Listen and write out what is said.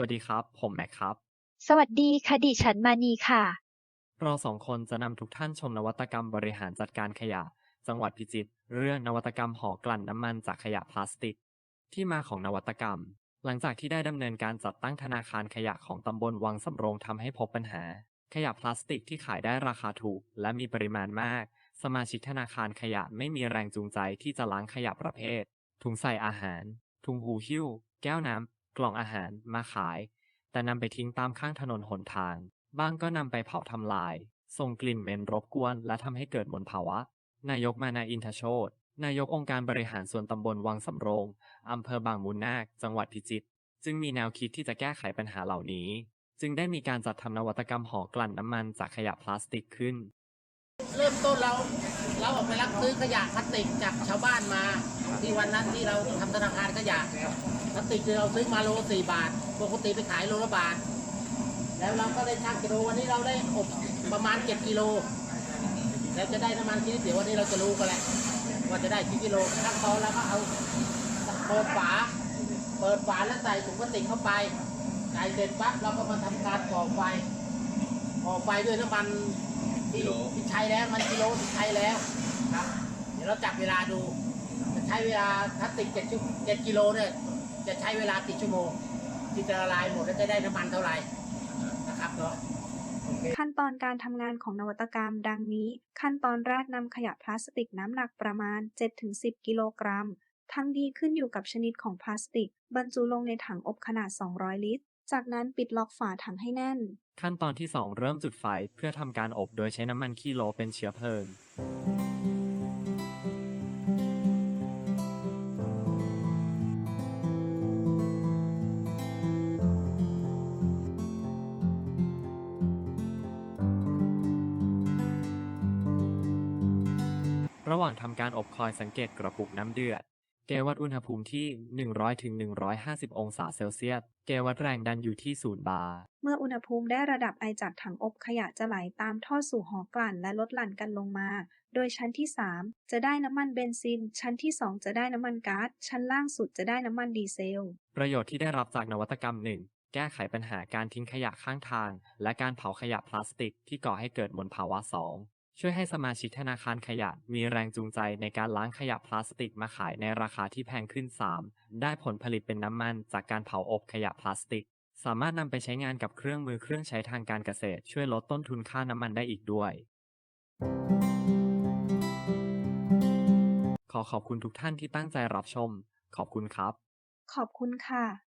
วัสดีครับ ผมแม็กครับ สวัสดีค่ะดิฉันมานีค่ะ เราสองคนจะนำทุกท่านชมนวัตกรรมบริหารจัดการขยะ จังหวัดพิจิตรเรื่องนวัตกรรมห่อกลั่นน้ำมันจากขยะพลาสติก ที่มาของนวัตกรรม หลังจากที่ได้ดำเนินการจัดตั้งธนาคารขยะของตำบลวังสำโรงทำให้พบปัญหา ขยะพลาสติกที่ขายได้ราคาถูก และมีปริมาณมาก สมาชิกธนาคารขยะไม่มีแรงจูงใจที่จะล้างขยะประเภท ถุงใส่อาหาร ถุงหูหิ้ว แก้วน้ำ กล่องอาหารมาขาย แต่นำไปทิ้งตามข้างถนนหนทาง บ้างก็นำไปเผาทำลาย ส่งกลิ่นเหม็นรบกวน และทำให้เกิดมลภาวะ นายกมานาอินทโชตนายกองค์การบริหารส่วนตำบลวังสำโรงอำเภอบางมูลนาค จังหวัดพิจิตร จึงมีแนวคิดที่จะแก้ไขปัญหาเหล่านี้ จึงได้มีการจัดทำนวัตกรรมห่อกลั่นน้ำมันจากขยะพลาสติกขึ้น เริ่มต้นเรา เราออกไปรับซื้อขยะพลาสติกจากชาวบ้านมา ที่วันนั้นที่เราทำธนาคารขยะพลาสติกที่เราซื้อมาโลสี่บาท ปกติไปขายโลละบาท แล้วเราก็ได้ชั่งกิโลวันนี้เราได้อบประมาณเจ็ดกิโล แล้วจะได้น้ำมันชนิดเดี๋ยววันนี้เราจะรู้กันแหละว่าจะได้กี่กิโลขั้นตอนแล้วก็เอาเปิดฝา เปิดฝาแล้วใส่ถุงพลาสติกเข้าไปใส่เสร็จปั๊บเราก็มาทำการก่อไฟก่อไฟด้วยน้ำมัน ที่ที่ใช้แล้วมันกิโลที่ใช้แล้วครับ เดี๋ยวเราจับเวลาดูจะใช้เวลาถ้าติดเจ็ดชั่วเจ็ดกิโลเนี่ยจะใช้เวลากี่ชั่วโมงที่จะละลายหมดแล้วจะได้น้ำมันเท่าไหร่นะครับเนาะขั้นตอนการทำงานของนวัตกรรมดังนี้ ขั้นตอนแรกนำขยะพลาสติกน้ำหนักประมาณ 7-10 กิโลกรัม ทั้งดีขึ้นอยู่กับชนิดของพลาสติก บรรจุลงในถังอบขนาด 200 ลิตร จากนั้นปิดล็อกฝาถังให้แน่น ขั้นตอนที่ 2 เริ่มจุดไฟเพื่อทำการอบโดยใช้น้ำมันขี้โลเป็นเชื้อเพลิง ระหว่างทำการอบคอยสังเกตกระปุกน้ำเดือด เกวัดอุณหภูมิที่ 100ถึง150 องศาเซลเซียส เกวัดแรงดันอยู่ที่ 0 บาร์ เมื่ออุณหภูมิได้ระดับไอจากถังอบขยะจะไหลตามท่อสู่หอกลั่นและลดหลั่นกันลงมา โดยชั้นที่ 3 จะได้น้ำมันเบนซิน ชั้นที่ 2 จะได้น้ำมันก๊าซ ชั้นล่างสุดจะได้น้ำมันดีเซล ประโยชน์ที่ได้รับจากนวัตกรรมหนึ่งแก้ไขปัญหาการทิ้งขยะข้างทาง และการเผาขยะพลาสติกที่ก่อให้เกิดมลภาวะ 2 ช่วยให้สมาชิกธนาคารขยะมีแรงจูงใจในการล้างขยะพลาสติกมาขายในราคาที่แพงขึ้น 3 ได้ผลผลิตเป็นน้ำมันจากการเผาอบขยะพลาสติก สามารถนำไปใช้งานกับเครื่องมือเครื่องใช้ทางการเกษตร ช่วยลดต้นทุนค่าน้ำมันได้อีกด้วย ขอขอบคุณทุกท่านที่ตั้งใจรับชม ขอบคุณครับ ขอบคุณค่ะ